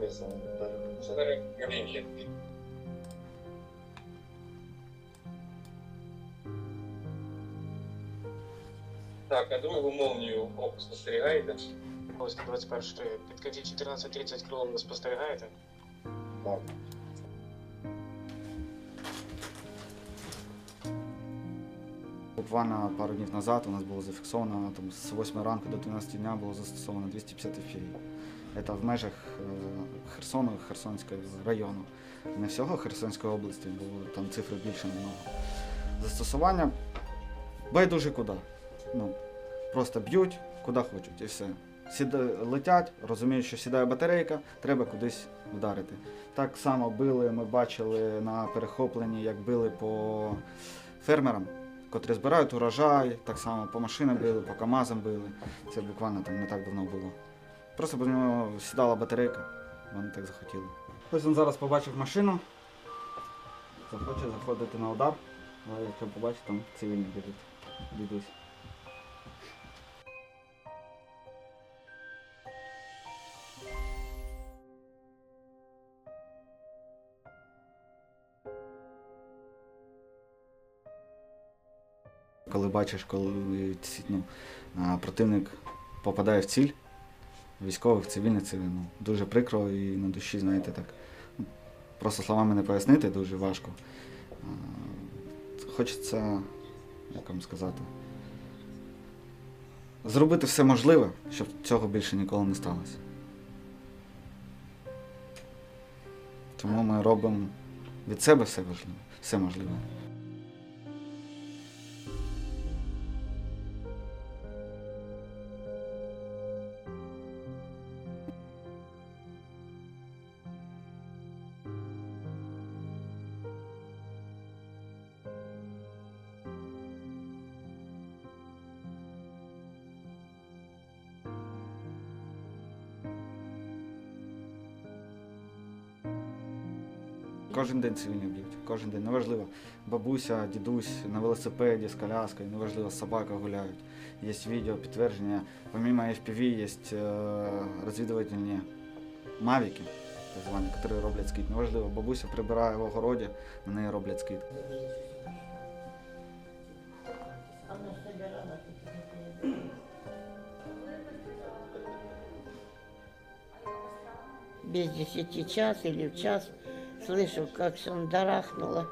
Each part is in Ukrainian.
місце. Перекрення. Так, а другу молнію око спостерігаєте? Ось 21 підкажіть 14.30 крилом ви спостерігаєте? Так. Буквально пару днів назад у нас було зафіксовано там, з 8 ранку до 12 дня було застосовано 250 ефірів. Це в межах е, Херсону, Херсонського району. Не всього Херсонської області, бо там цифри більше намного. Застосування байдуже куди. Ну, просто б'ють, куди хочуть, і все. Сіда, летять, розуміють, що сідає батарейка, треба кудись вдарити. Так само били, ми бачили на перехопленні, як били по фермерам, котрі збирають урожай, так само по машинам били, по КАМАЗам били. Це буквально там не так давно було. Просто по нього сідала батарейка, вони так захотіли. Ось він зараз побачив машину, захоче заходити на удар, але якщо побачить, там цивільні біжить. Дідусь. Коли бачиш, коли ну, противник попадає в ціль, військових, цивільних, це ну, дуже прикро і на душі, знаєте, так. Просто словами не пояснити дуже важко. Хочеться, як вам сказати, зробити все можливе, щоб цього більше ніколи не сталося. Тому ми робимо від себе все важливе, все можливе. Кожен день цивільні б'ють, кожен день. Неважливо, бабуся, дідусь на велосипеді з коляскою, неважливо, з собакою гуляють. Є відео, підтвердження. Помимо FPV є е, розвідувальні мавіки, так звані, які роблять скид. Неважливо, бабуся прибирає в огороді, на неї роблять скид. без десяти час или в час слышу, как шандарахнуло,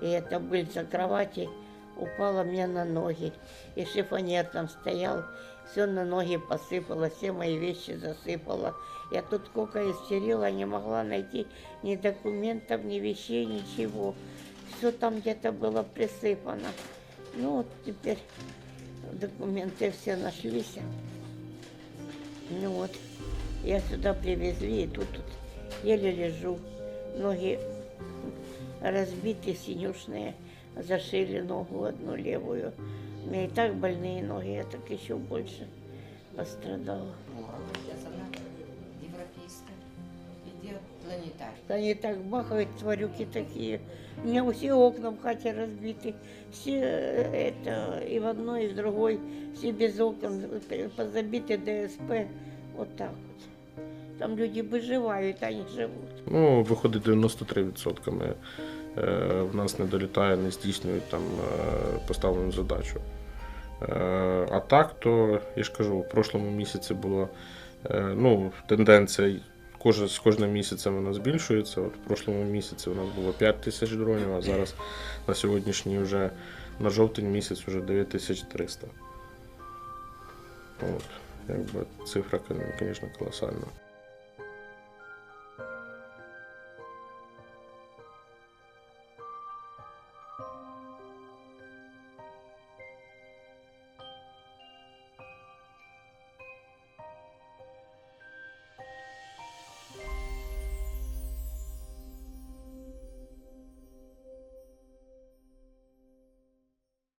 и эта быльца кровати упала мне на ноги. И шифонер там стоял, все на ноги посыпало, все мои вещи засыпало. Я тут сколько истерила, не могла найти ни документов, ни вещей, ничего. Все там где-то было присыпано. Ну вот теперь документы все нашлись. Ну вот. Я сюда привезли, и тут, тут еле лежу. Ноги разбиты, синюшные. Зашили ногу одну левую. У меня и так больные ноги, я так еще больше пострадала. Сейчас она европейская. Идет планетарий. Они так бахают, тварюки такие. У меня все окна в хате разбиты. Все э, это и в одной, и в другой. Все без окон, э, позабиты ДСП. Вот так вот. Там люди выживают, они живут. Ну, виходить 93%. Ми, е, в нас не долітає, не здійснюють там е, поставлену задачу. Е, а так, то я ж кажу, в прошлому місяці було е, ну, тенденція кожен, з кожним місяцем вона збільшується. От в прошлому місяці у нас було 5 тисяч дронів, а зараз на сьогоднішній вже на жовтень місяць вже 9300. От, якби цифра, звісно, колосальна.